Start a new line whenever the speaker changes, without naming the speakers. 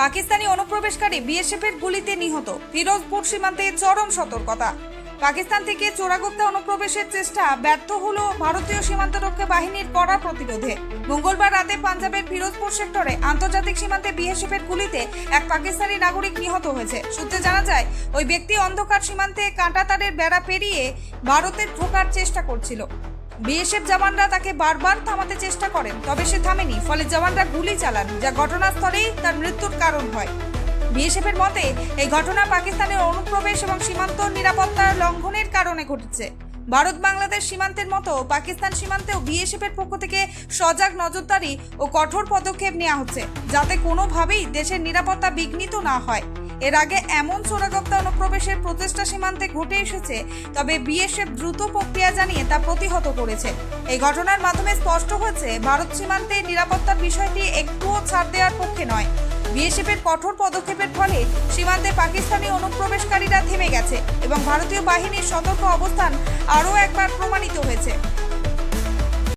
পাকিস্তানি অনুপ্রবেশকারী বিএসএফের গুলিতে নিহত। ফিরোজপুর সীমান্তে চরম সতর্কতা। পাকিস্তান থেকে চোরাগুপ্তা অনুপ্রবেশের চেষ্টা ব্যর্থ হলো ভারতীয় সীমান্তরক্ষা বাহিনীর কড়া প্রতিরোধে। মঙ্গলবার রাতে পাঞ্জাবের ফিরোজপুর সেক্টরে আন্তর্জাতিক সীমান্তে বিএসএফের গুলিতে এক পাকিস্তানি নাগরিক নিহত হয়েছে। সূত্রে জানা যায়, ওই ব্যক্তি অন্ধকার সীমান্তে কাঁটাতারের বেড়া পেরিয়ে ভারতের ঢোকার চেষ্টা করছিল। বিএসএফ জওয়ানরা তাকে বারবার থামাতে চেষ্টা করেন, তবে সে থামেনি, ফলে জওয়ানরা গুলি চালান, যা ঘটনাস্থলেই তার মৃত্যুর কারণ হয়। বিএসএফের মতে, এই ঘটনা পাকিস্তানের অনুপ্রবেশ এবং সীমান্ত নিরাপত্তা লঙ্ঘনের কারণে ঘটেছে। ভারত বাংলাদেশ সীমান্তের মতো পাকিস্তান সীমান্তেও বিএসএফের পক্ষ থেকে সজাগ নজরদারি ও কঠোর পদক্ষেপ নেওয়া হচ্ছে, যাতে কোনোভাবেই দেশের নিরাপত্তা বিঘ্নিত না হয়। এর আগে এমন চোরাগপ্তা অনুপ্রবেশের প্রচেষ্টা সীমান্তে ঘটে এসেছে, তবে বিএসএফ দ্রুত প্রক্রিয়া জানিয়ে তা প্রতিহত করেছে। এই ঘটনার মাধ্যমে স্পষ্ট হয়েছে, ভারত সীমান্তে নিরাপত্তার বিষয়টি একটুও ছাড় দেওয়ার পক্ষে নয়। বিএসএফের কঠোর পদক্ষেপের ফলে সীমান্তে পাকিস্তানি অনুপ্রবেশকারীরা থেমে গেছে এবং ভারতীয় বাহিনীর সতর্ক অবস্থান আরও একবার প্রমাণিত হয়েছে।